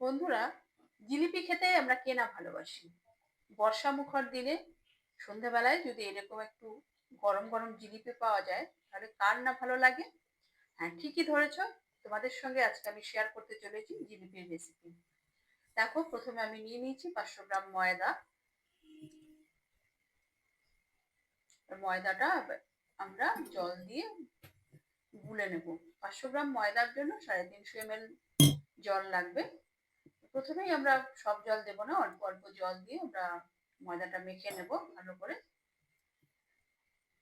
বন্ধুরা, জিলিপি খেতে আমরা কেনা ভালোবাসি। বর্ষা মুখর দিনে সন্ধ্যাবেলায় যদি এরকম একটু গরম গরম জিলিপি পাওয়া যায়, তাহলে কার না ভালো লাগে? হ্যাঁ ঠিকই ধরেছ। তোমাদের সঙ্গে আজকে আমি শেয়ার করতে চলেছি জিলিপির রেসিপি দেখো, প্রথমে আমি নিয়ে নিয়েছি পাঁচশো গ্রাম ময়দা। ময়দাটা আমরা জল দিয়ে গুলে নেব। পাঁচশো গ্রাম ময়দার জন্য সাড়ে তিনশো এম এল জল লাগবে। প্রথমেই আমরা সব জল দেব না, অল্প অল্প জল দিয়ে আমরা ময়দাটা মেখে নেব ভালো করে।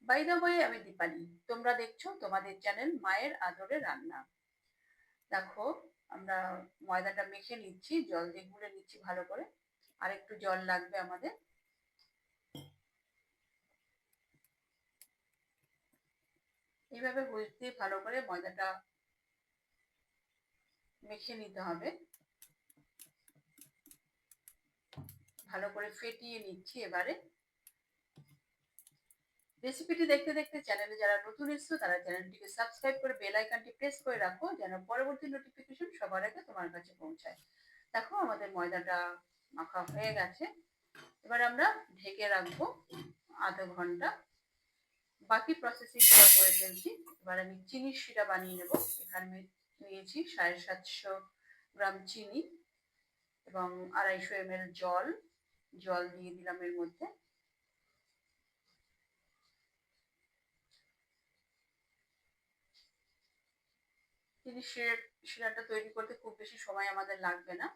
বাই ওয়ে আমি দীপালি। তোমরা দেখছ তোমাদের চ্যানেল মায়ের আদরে রান্না। দেখো, আমরা ময়দাটা মেখে নিচ্ছি, জল দিয়ে গুলে নিচ্ছি ভালো করে। আর একটু জল লাগবে আমাদের। এইভাবে হুইস দিয়ে ভালো করে ময়দাটা মেখে নিতে হবে। ভালো করে ফেটিয়ে নিচ্ছি এবারে। রেসিপিটি দেখতে দেখতে চ্যানেলে যারা নতুন এসছো, তারা চ্যানেলটিকে সাবস্ক্রাইব করে বেল আইকনটি প্রেস করে রাখো, যেন পরবর্তী নোটিফিকেশন সবার আগে তোমার কাছে পৌঁছায়। দেখো, আমাদের ময়দাটা মাখা হয়ে গেছে। এবার আমরা ঢেকে রাখব আধা ঘণ্টা। বাকি প্রসেসিংটা করে ফেলছি। এবার আমি চিনির শিরা বানিয়ে নেব। এখানে নিয়েছি সাড়ে সাতশো গ্রাম চিনি এবং আড়াইশো এম জল। জল দিয়ে দিলাম এর মধ্যে। চিনি শিরাটা তৈরি করতে খুব বেশি সময় আমাদের লাগবে না।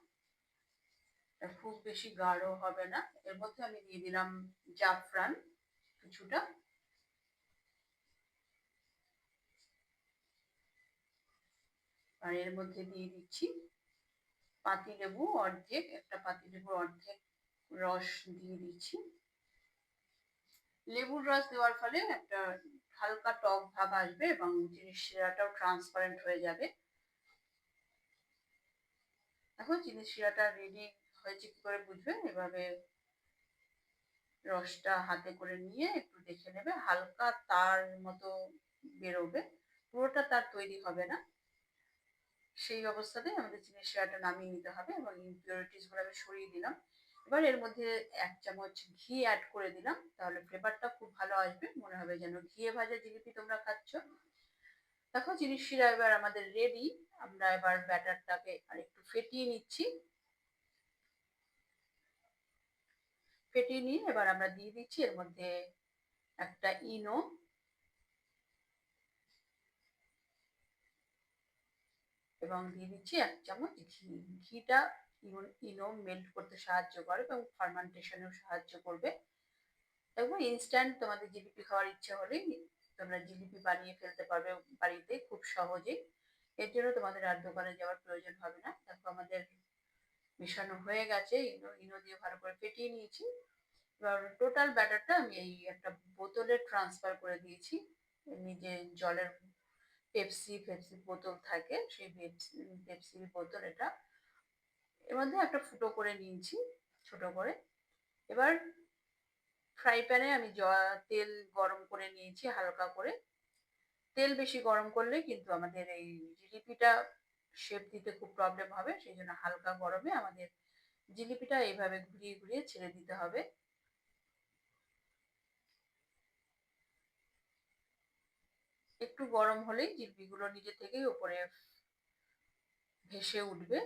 খুব বেশি গাঢ় হবে না। এর মধ্যে আমি দিয়ে দিলাম জাফরান কিছুটা। আর এর মধ্যে দিয়ে দিচ্ছি পাতি লেবু অর্ধেক, একটা পাতি লেবুর অর্ধেক রস দিয়ে দিচ্ছি। লেবুর রস দেওয়ার ফলে একটা হালকা টক ভাব আসবে এবং জিনিস শিরাটাও ট্রান্সপারেন্ট হয়ে যাবে। এখন চিনি শিরাটা রেডি হয়েছে কি করে বুঝবে? এভাবে রসটা হাতে করে নিয়ে একটু দেখে নেবে। হালকা তার মতো বেরোবে। পুরোটা তার তৈরি হবে না। সেই অবস্থাতে আমাদের চিনি শিরাটা নামিয়ে নিতে হবে এবং ইম্পিউরিটিসগুলো আমি সরিয়ে দিলাম। এবার এর মধ্যে এক চামচ ঘি অ্যাড করে দিলাম। তাহলে ফ্লেভারটা খুব ভালো আসবে। মনে হবে যেন ঘিয়ে ভাজা জিলিপি তোমরা খাচ্ছ। দেখো জিনিস শিরা এবার আমাদের রেডি আমরা এবার ব্যাটারটাকে আর একটু ফেটিয়ে নিচ্ছি। ফেটিয়ে নিয়ে এবার আমরা দিয়ে দিচ্ছি এর মধ্যে একটা ইনো। এবং দিয়ে দিচ্ছি এক চামচ ঘি। ঘিটা ইনো মেল্ট করতে সাহায্য করে এবং ফার্মান্টেশনেও সাহায্য করবে। এবং ইনস্ট্যান্ট তোমাদের জিলিপি খাওয়ার ইচ্ছে হলে তোমরা জিলিপি বানিয়ে ফেলতে পারবে বাড়িতে খুব সহজেই। এর জন্য তোমাদের আর দোকানে যাওয়ার প্রয়োজন হবে না। দেখো আমাদের মেশানো হয়ে গেছে, ইনো ইনো দিয়ে ভালো করে ফেটিয়ে নিয়েছি। এবার টোটাল ব্যাটারটা আমি এই একটা বোতলে ট্রান্সফার করে দিয়েছি। নিজে জলের পেপসি পেপসি বোতল থাকে, সেই পেপসি পেপসির বোতল এটা এর মধ্যে একটা ফুটো করে নিয়েছি, ছোট করে। এবার ফ্রাই প্যানে আমি তেল গরম করে নিয়েছি হালকা করে। তেল বেশি গরম করলে কিন্তু আমাদের এই জিলিপিটা শেপ দিতে খুব প্রবলেম হবে সেই জন্য হালকা গরমে আমাদের জিলিপিটা এইভাবে ঘুরিয়ে ঘুরিয়ে ছেড়ে দিতে হবে। একটু গরম হলেই জিলিপিগুলো নিজে থেকেই ওপরে ভেসে উঠবে।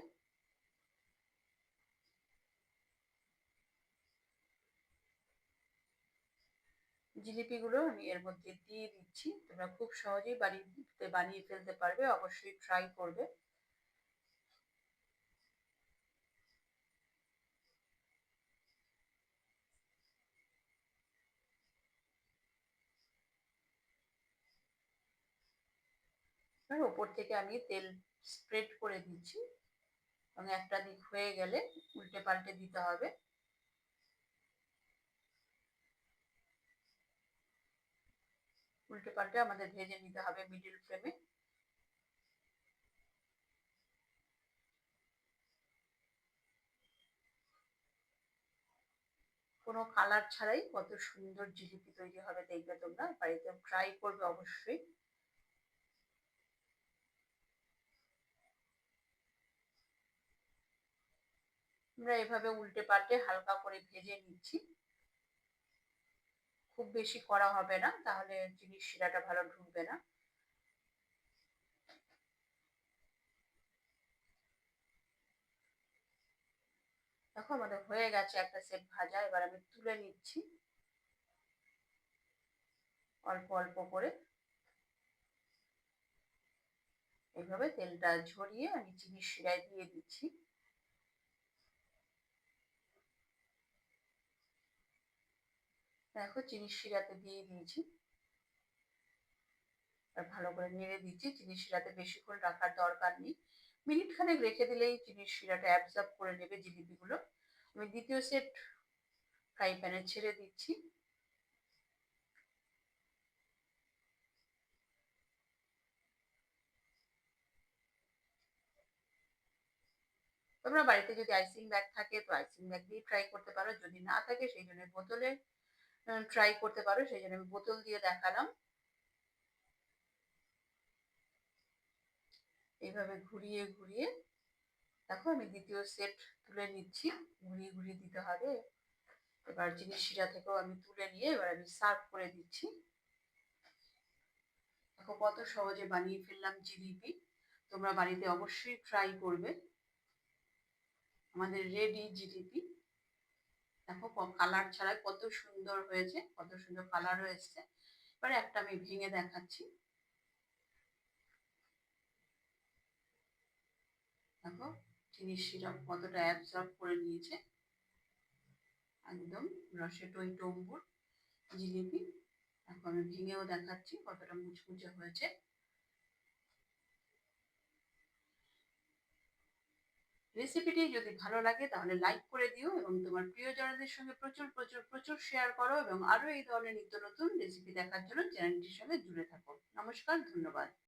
জিলিপিগুলো আমি এর মধ্যে দিয়ে দিচ্ছি। তোমরা খুব সহজেই বাড়িতে বানিয়ে ফেলতে পারবে, অবশ্যই ট্রাই করবে। ওপর থেকে আমি তেল স্প্রেড করে দিচ্ছি। এবং একটা দিক হয়ে গেলে উল্টে পাল্টে দিতে হবে। উল্টে পাল্টে আমাদের ভেজে নিতে হবে মিডিল ফ্লেমে কোনো কালার ছাড়াই কত সুন্দর জিলিপি তৈরি হবে দেখবে তোমরা, বাড়িতে ট্রাই করবে অবশ্যই। আমরা এভাবে উল্টে পাল্টে হালকা করে ভেজে নিচ্ছি। খুব বেশি করা হবে না, তাহলে চিনির শিরাটা ভালো ঢুকবে না। দেখো আমাদের হয়ে গেছে একটা সেট ভাজা, এবার আমি তুলে নিচ্ছি। অল্প অল্প করে। এইভাবে তেলটা ঝরিয়ে আমি চিনির শিরায় দিয়ে দিচ্ছি। দেখো চিনির শিরাতে দিয়ে দিয়েছি। আর ভালো করে নেড়ে দিচ্ছি চিনির শিরাতে বেশিক্ষণ রাখার দরকার নেই। মিনিট খানেক রেখে দিলেই চিনির শিরাটা অ্যাবজর্ব করে নেবে জিলিপিগুলো। আমি দ্বিতীয় সেট ফ্রাই প্যানে ছেড়ে দিচ্ছি। তোমরা বাড়িতে যদি আইসিং ব্যাগ থাকে, তো আইসিং ব্যাগ দিয়ে ট্রাই করতে পারো। যদি না থাকে, সেই জন্য বোতলে ট্রাই করতে পারো, সেই জন্য আমি বোতল দিয়ে দেখালাম। এইভাবে ঘুরিয়ে ঘুরিয়ে। দেখো, আমি দ্বিতীয় সেট তুলে নিচ্ছি। ঘুরিয়ে ঘুরিয়ে দিতে হবে। এবার জিনিস শিরা থেকেও আমি তুলে নিয়ে এবার আমি সার্ভ করে দিচ্ছি। দেখো, কত সহজে বানিয়ে ফেললাম জিলিপি। তোমরা বাড়িতে অবশ্যই ট্রাই করবে। আমাদের রেডি জিলিপি। দেখো কালার ছাড়া কত সুন্দর হয়েছে, কত সুন্দর কালার হয়েছে। এবারে একটা আমি ভেঙে দেখাচ্ছি। দেখো সিরাপ কতটা অ্যাবজর্ব করে নিয়েছে। একদম রসে টই টম্বুর জিলিপি। এখন আমি ভেঙেও দেখাচ্ছি কতটা মুচমুচে হয়েছে। রেসিপিটি যদি ভালো লাগে তাহলে লাইক করে দিও এবং তোমার প্রিয়জনদের সঙ্গে প্রচুর প্রচুর প্রচুর শেয়ার করো এবং আরও এই ধরনের নিত্য নতুন রেসিপি দেখার জন্য চ্যানেলটির সঙ্গে জুড়ে থাকো। নমস্কার, ধন্যবাদ।